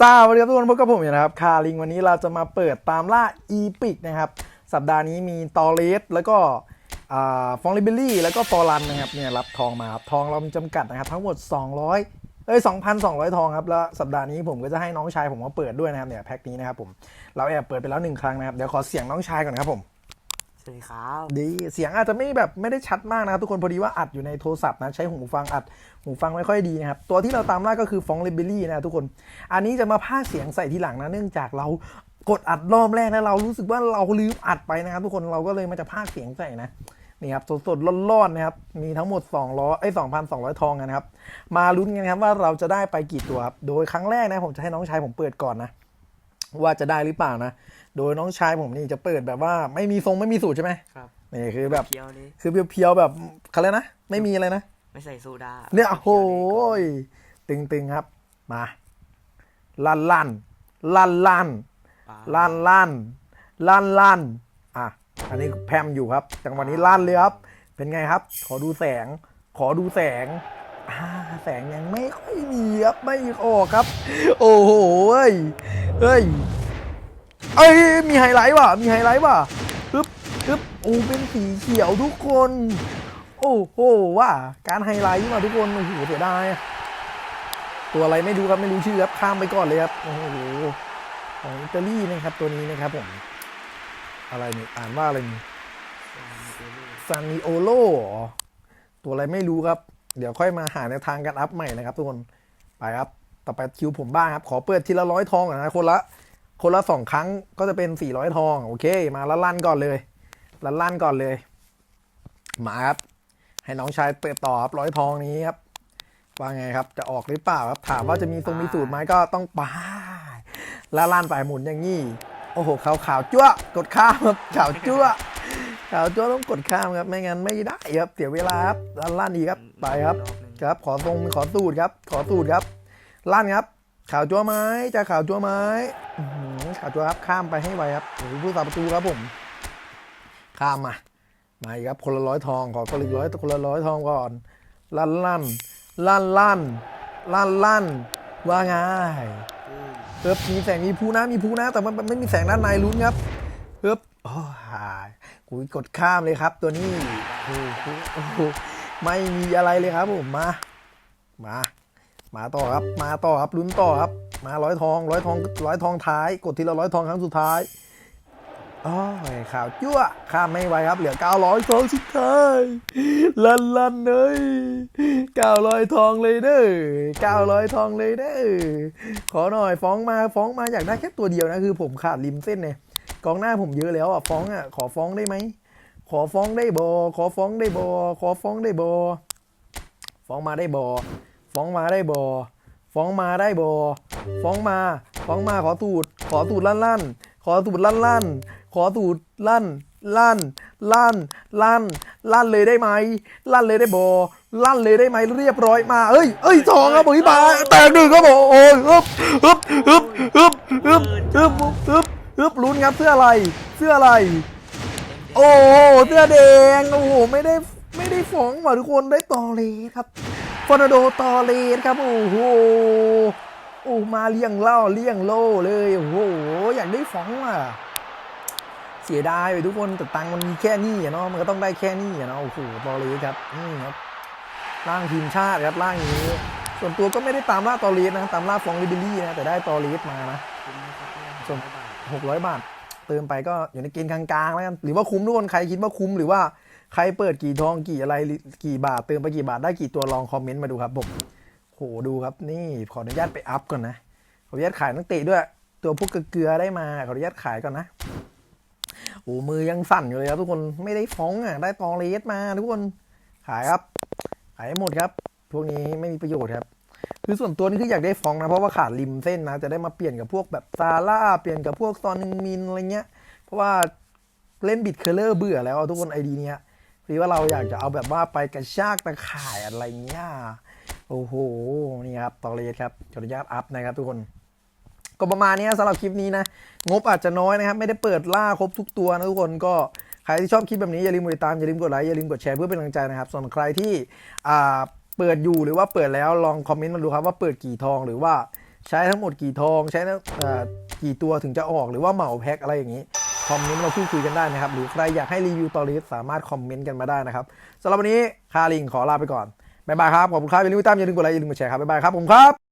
สวัสดีครับทุกคนพบกับผมนะครับคาริงวันนี้เราจะมาเปิดตามล่าอีพิกนะครับ สัปดาห์นี้มีตอเลสแล้วก็ฟองลิเบอรี่แล้วก็ฟอรันนะครับเนี่ยรับทองมาครับทองเรามีจำกัดนะครับ ทั้งหมด 200เอ้ย2,200 ทองครับแล้วสัปดาห์นี้ผมก็จะให้น้องชายผมมาเปิดด้วยนะครับเนี่ยแพ็คนี้นะครับผมเราแอบเปิดไปแล้วหนึ่งครั้งนะครับเดี๋ยวขอเสียงน้องชายก่อนครับผม สวัสดีครับ ดีเสียงอาจจะไม่แบบไม่ได้ชัดมากนะครับทุกคนพอดีว่าอัดอยู่ในโทรศัพท์นะใช้หูฟังอัดหูฟังไม่ค่อยดีนะครับตัวที่เราตามล่าก็คือฟองเลเบลลี่นะทุกคน อันนี้จะมาพาเสียงใส่ทีหลังนะเนื่องจากเรากดอัดรอบแรกแล้วเรารู้สึกว่าเราลืมอัดไปนะครับ ทุกคนเราก็เลยมาจะพาเสียงใส่นะนี่ครับสดๆร้อนๆนะครับมีทั้งหมด200ไอ้2,200 ทองนะครับ มาลุ้นกันครับว่าเราจะได้ไปกี่ตัวครับโดยครั้งแรกนะผมจะให้น้องชายผมเปิดก่อนนะ ว่าจะได้หรือเปล่านะ โดยน้องชายผมนี่จะเปิดแบบว่าไม่มีทรงไม่มีสูตรใช่ไหมครับนี่คือแบบเคี้ยวนี่คือเพียวๆแบบเขาเรียกนะ ไม่มีอะไรนะ ไม่ใส่โซดาเนี่ยโอ้โหยตึงๆครับ มาลั่นลั่นลั่นลั่นปลาลั่นลั่นลั่นลั่นอะอันนี้แพมอยู่ครับจังหวะนี้ลั่นเลยครับ เป็นไงครับ ขอดูแสง ขอดูแสงอ่าแสงยังไม่ค่อยมีครับไม่ออกครับ โอ้โห เฮ้ยเอ้ยมีไฮไลท์ว่ะมีไฮไลท์ว่ะปึ๊บปึ๊บโอ้เป็นสีเขียวทุกคน โอ้โหว่าการไฮไลท์มาทุกคนโอ้โหเสียดายตัวอะไรไม่รู้ครับไม่รู้ชื่อครับข้ามไปก่อนเลยครับโอ้โหของอิตาลีนะครับตัวนี้นะครับผมอะไรนี่อ่านว่าอะไรนี่ซานิโอโลตัวอะไรไม่รู้ครับ เดี๋ยวค่อยมาหาในทางการอัพใหม่นะครับทุกคน ไปครับ ต่อไปคิวผมบ้างครับ ขอเปิดทีละร้อยทองนะคนละคนละสองครั้งก็จะเป็นสี่ร้อยทอง โอเค มาละลั่นก่อนเลยละลั่นก่อนเลย มาครับให้น้องชายเปิดต่อครับร้อยทองนี้ครับว่าไงครับ จะออกหรือเปล่าครับ ถามว่าจะมีทรงมีสูตรไหมก็ต้องไปละลั่นไปหมุนอย่างนี้โอ้โหขาวขาวจั่วกดข้ามครับขาวจั่วขาวจั่วต้องกดข้ามครับไม่งั้นไม่ได้ครับเสียเวลาครับลั่นลั่นอีกครับไปครับ ครับขอทรงขอสูตรครับ ขอสูตรครับ ลั่นครับ ข่าวจัวไม้จะข่าวจัวไม้ข่าวจัวครับข้ามไปให้ไวครับโอ้โหผู้สาประตูครับผม ข้ามมามาอีกครับคนละร้อยทองขอคนละร้อยคนละร้อยทองก่อน ลั่นลั่นลั่นลั่นลั่นลั่นว่าไงเอิบมีแสงมีภูนะมีภูนะแต่มันไม่มีแสงด้านในลุ้นครับเอิบโอ้ยกูกดข้ามเลยครับ ตัวนี้โอ้โหไม่มีอะไรเลยครับผมมา มา มาต่อครับ มาต่อครับลุ้นต่อครับ มาร้อยทองร้อยทองร้อยทองท้าย กดทีละร้อยทองครั้งสุดท้ายโอ้ยข่าวจั่วข้ามไม่ไหวครับ เหลือ 900 ทองสุดท้ายลันลันเลย900 ทองเลยเด้อ900 ทองเลยเด้อขอหน่อยฟ้องมาฟ้องมาอยากได้แค่ตัวเดียวนะคือผมขาดริมเส้นเนี่ยกองหน้าผมเยอะแล้วอะฟ้องอะขอฟ้องได้ไหมขอฟ้องได้บอขอฟ้องได้บอขอฟ้องได้บอฟ้องมาได้บอ ฟ้องมาได้บอฟ้องมาได้บอฟ้องมา ฟ้องมาขอตูด ขอตูดลั่นลั่นขอตูดลั่นลั่นขอตูดลั่นลั่นลั่นลั่นลั่นเลยได้ไหมลั่นเลยได้บอลั่นเลยได้ไหมเรียบร้อยมาเอ้ยเอ้ยทองครับผมพี่บาแตกหนึ่งครับผมโอ้ยฮึบฮึบฮึบฮึบฮึบฮึบฮึบฮึบลุ้นครับเสื้ออะไร เสื้ออะไร โอ้เสื้อแดงโอ้โหไม่ได้ไม่ได้ฟ้องว่ะทุกคนได้ตอเลสครับ ฟอนาโดตอเลสครับโอ้โหโอ้มาเลี่ยงเล่าเลี่ยงโลเลยโอ้โหอยากได้ฟองว่ะเสียดายไปทุกคนแต่ตังมันมีแค่นี้อะเนาะมันก็ต้องได้แค่นี้อะเนาะโอ้โหตอเลสครับนี่ครับร่างทีมชาติครับร่างนี้ ส่วนตัวก็ไม่ได้ตามล่าตอเลสนะตามล่าฟองลิเบรี่นะแต่ได้ตอเลสมานะคุ้มนะครับเนี่ยส่วนร้อยบาทหกร้อยบาทเติมไปก็อยู่ในเกณฑ์กลางๆแล้วกันหรือว่าคุ้มทุกคนใครคิดว่าคุ้มหรือว่า ใครเปิดกี่ทองกี่อะไรกี่บาทเติมไปกี่บาทได้กี่ตัวลองคอมเมนต์มาดูครับผมโหดูครับนี่ขออนุญาตไปอัพก่อนนะขออนุญาตขายนักเตะด้วย ตัวพวกเกลือได้มาขออนุญาตขายก่อนนะโอ้มือยังสั่นอยู่เลยครับ ทุกคนไม่ได้ฟ้องอะได้ตองเลสมาทุกคนขายครับขายให้หมดครับ พวกนี้ไม่มีประโยชน์ครับคือส่วนตัวนี่คืออยากได้ฟองนะเพราะว่าขาดริมเส้นนะจะได้มาเปลี่ยนกับพวกแบบซาร่าเปลี่ยนกับพวกซอนนึงมินอะไรเงี้ย เพราะว่าเล่นบิดเคอร์เลอร์เบื่อแล้วทุกคนไอดีเนี้ย หรือว่าเราอยากจะเอาแบบว่าไปกระชากตะข่ายอะไรเงี้ยโอ้โหนี่ครับตอเลสครับขออนุญาตอัพนะครับทุกคนก็ประมาณนี้สำหรับคลิปนี้นะ งบอาจจะน้อยนะครับ ไม่ได้เปิดล่าครบทุกตัวนะทุกคนก็ใครที่ชอบคลิปแบบนี้อย่าลืมกดติดตามอย่าลืมกดไลค์อย่าลืมกดแชร์เพื่อเป็นกำลังใจนะครับ ส่วนใครที่อ่าเปิดอยู่หรือว่าเปิดแล้วลองคอมเมนต์มาดูครับว่าเปิดกี่ทองหรือว่าใช้ทั้งหมดกี่ทอง ใช้ทั้งกี่ตัวถึงจะออกหรือว่าเหมาแพ็คอะไรอย่างนี้ คอมเมนต์มาพูดคุยกันได้นะครับ หรือใครอยากให้รีวิวตอริสสามารถคอมเมนต์กันมาได้นะครับสำหรับวันนี้คาริงขอลาไปก่อนบ๊ายบายครับขอบคุณครับอย่าลืมติดตามอย่าลืมกดไลค์อย่าลืมกดแชร์ครับบ๊ายบายครับผมครับ